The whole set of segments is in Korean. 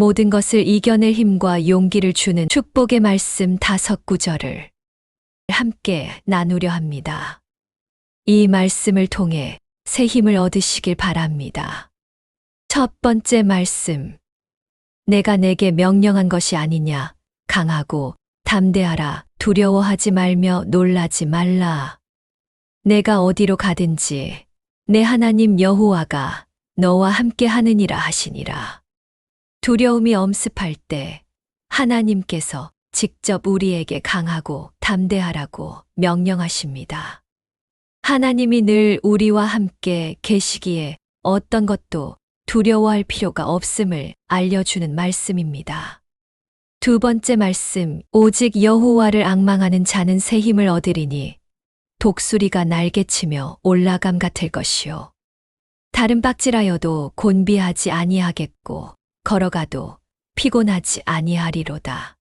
모든 것을 이겨낼 힘과 용기를 주는 축복의 말씀 다섯 구절을 함께 나누려 합니다. 이 말씀을 통해 새 힘을 얻으시길 바랍니다. 첫 번째 말씀. 내가 내게 명령한 것이 아니냐. 강하고 담대하라. 두려워하지 말며 놀라지 말라. 내가 어디로 가든지 내 하나님 여호와가 너와 함께 하느니라 하시니라. 두려움이 엄습할 때 하나님께서 직접 우리에게 강하고 담대하라고 명령하십니다. 하나님이 늘 우리와 함께 계시기에 어떤 것도 두려워할 필요가 없음을 알려주는 말씀입니다. 두 번째 말씀, 오직 여호와를 악망하는 자는 새 힘을 얻으리니 독수리가 날개치며 올라감 같을 것이요. 다른 빡질하여도 곤비하지 아니하겠고 걸어가도 피곤하지 아니하리로다.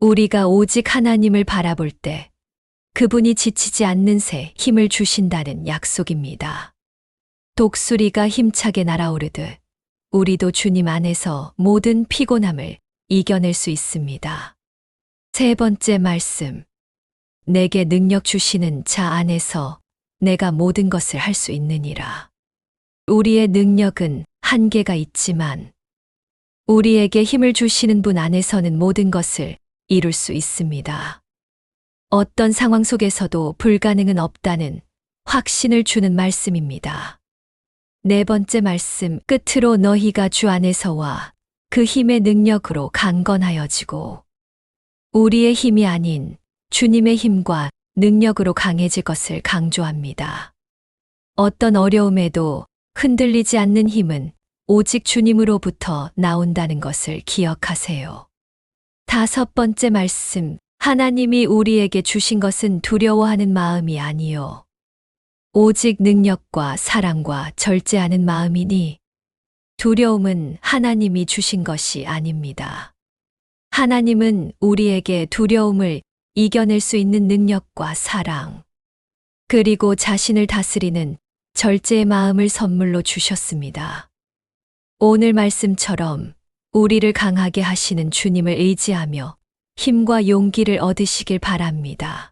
우리가 오직 하나님을 바라볼 때 그분이 지치지 않는 새 힘을 주신다는 약속입니다. 독수리가 힘차게 날아오르듯 우리도 주님 안에서 모든 피곤함을 이겨낼 수 있습니다. 세 번째 말씀. 내게 능력 주시는 자 안에서 내가 모든 것을 할 수 있느니라. 우리의 능력은 한계가 있지만 우리에게 힘을 주시는 분 안에서는 모든 것을 이룰 수 있습니다. 어떤 상황 속에서도 불가능은 없다는 확신을 주는 말씀입니다. 네 번째 말씀, 끝으로 너희가 주 안에서와 그 힘의 능력으로 강건하여지고 우리의 힘이 아닌 주님의 힘과 능력으로 강해질 것을 강조합니다. 어떤 어려움에도 흔들리지 않는 힘은 오직 주님으로부터 나온다는 것을 기억하세요. 다섯 번째 말씀, 하나님이 우리에게 주신 것은 두려워하는 마음이 아니요. 오직 능력과 사랑과 절제하는 마음이니 두려움은 하나님이 주신 것이 아닙니다. 하나님은 우리에게 두려움을 이겨낼 수 있는 능력과 사랑, 그리고 자신을 다스리는 절제의 마음을 선물로 주셨습니다. 오늘 말씀처럼 우리를 강하게 하시는 주님을 의지하며 힘과 용기를 얻으시길 바랍니다.